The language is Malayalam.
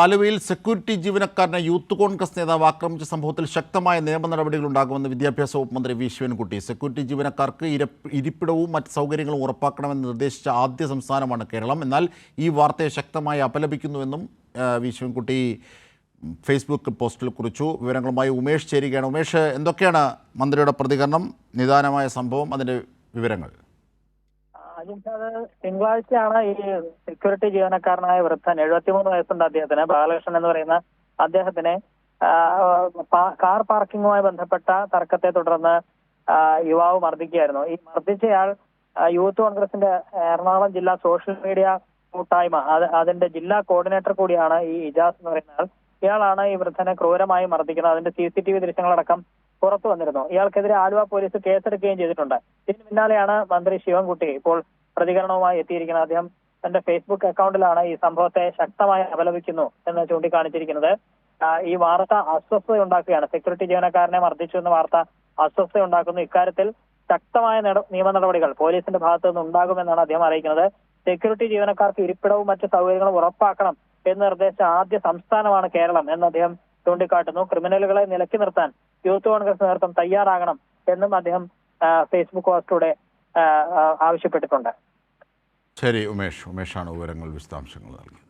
ആലുവയിൽ സെക്യൂരിറ്റി ജീവനക്കാരനെ യൂത്ത് കോൺഗ്രസ് നേതാവ് ആക്രമിച്ച സംഭവത്തിൽ ശക്തമായ നിയമ നടപടികൾ ഉണ്ടാകുമെന്ന് വിദ്യാഭ്യാസ വകുപ്പ് മന്ത്രി വി ശിവൻകുട്ടി. സെക്യൂരിറ്റി ജീവനക്കാർക്ക് ഇരപ്പ് ഇരിപ്പിടവും മറ്റ് സൗകര്യങ്ങളും ഉറപ്പാക്കണമെന്ന് നിർദ്ദേശിച്ച ആദ്യ സംസ്ഥാനമാണ് കേരളം. എന്നാൽ ഈ വാർത്തയെ ശക്തമായി അപലപിക്കുന്നുവെന്നും വി ശിവൻകുട്ടി ഫേസ്ബുക്ക് പോസ്റ്റിൽ കുറിച്ചു. വിവരങ്ങളുമായി ഉമേഷ് ചേരുകയാണ്. ഉമേഷ് എന്തൊക്കെയാണ് മന്ത്രിയുടെ പ്രതികരണം? നിദാനമായ സംഭവം അതിന്റെ വിവരങ്ങൾ. അജിത് തിങ്കളാഴ്ചയാണ് ഈ സെക്യൂരിറ്റി ജീവനക്കാരനായ വൃദ്ധൻ എഴുപത്തിമൂന്ന് വയസ്സുണ്ട് അദ്ദേഹത്തിന് ബാലകൃഷ്ണൻ എന്ന് പറയുന്ന അദ്ദേഹത്തിന് കാർ പാർക്കിങ്ങുമായി ബന്ധപ്പെട്ട തർക്കത്തെ തുടർന്ന് യുവാവ് മർദ്ദിക്കുകയായിരുന്നു. ഈ മർദ്ദിച്ചയാൾ യൂത്ത് കോൺഗ്രസിന്റെ എറണാകുളം ജില്ലാ സോഷ്യൽ മീഡിയ കൂട്ടായ്മ അത് അതിന്റെ ജില്ലാ കോർഡിനേറ്റർ കൂടിയാണ് ഈ ഇജാസ് എന്ന് പറയുന്ന ആൾ. ഇയാളാണ് ഈ വൃദ്ധനെ ക്രൂരമായി മർദ്ദിക്കുന്നത്. അതിന്റെ സി സി ടി വി ദൃശ്യങ്ങളടക്കം പുറത്തു വന്നിരുന്നു. ഇയാൾക്കെതിരെ ആലുവ പോലീസ് കേസെടുക്കുകയും ചെയ്തിട്ടുണ്ട്. ഇതിന് പിന്നാലെയാണ് മന്ത്രി ശിവൻകുട്ടി ഇപ്പോൾ പ്രതികരണവുമായി എത്തിയിരിക്കുന്നത്. അദ്ദേഹം തന്റെ ഫേസ്ബുക്ക് അക്കൗണ്ടിലാണ് ഈ സംഭവത്തെ ശക്തമായി അപലപിക്കുന്നു എന്ന് ചൂണ്ടിക്കാണിച്ചിരിക്കുന്നത്. ഈ വാർത്ത അസ്വസ്ഥത ഉണ്ടാക്കുകയാണ് സെക്യൂരിറ്റി ജീവനക്കാരനെ മർദ്ദിച്ചു എന്ന വാർത്ത അസ്വസ്ഥത ഉണ്ടാക്കുന്നു ഇക്കാര്യത്തിൽ ശക്തമായ നിയമ നടപടികൾ പോലീസിന്റെ ഭാഗത്തു നിന്ന് ഉണ്ടാകുമെന്നാണ് അദ്ദേഹം അറിയിക്കുന്നത്. സെക്യൂരിറ്റി ജീവനക്കാർക്ക് ഇരിപ്പിടവും മറ്റ് സൗകര്യങ്ങളും ഉറപ്പാക്കണം എന്ന് നിർദ്ദേശിച്ച ആദ്യ സംസ്ഥാനമാണ് കേരളം എന്ന് അദ്ദേഹം ചൂണ്ടിക്കാട്ടുന്നു. ക്രിമിനലുകളെ നിലക്കി നിർത്താൻ യൂത്ത് കോൺഗ്രസ് നേതൃത്വം തയ്യാറാകണം എന്നും അദ്ദേഹം ഫേസ്ബുക്ക് പോസ്റ്റിലൂടെ ആവശ്യപ്പെട്ടിട്ടുണ്ട്. ശരി ഉമേഷ്. ഉമേഷാണ് വിവരങ്ങൾ വിശദാംശങ്ങൾ നൽകി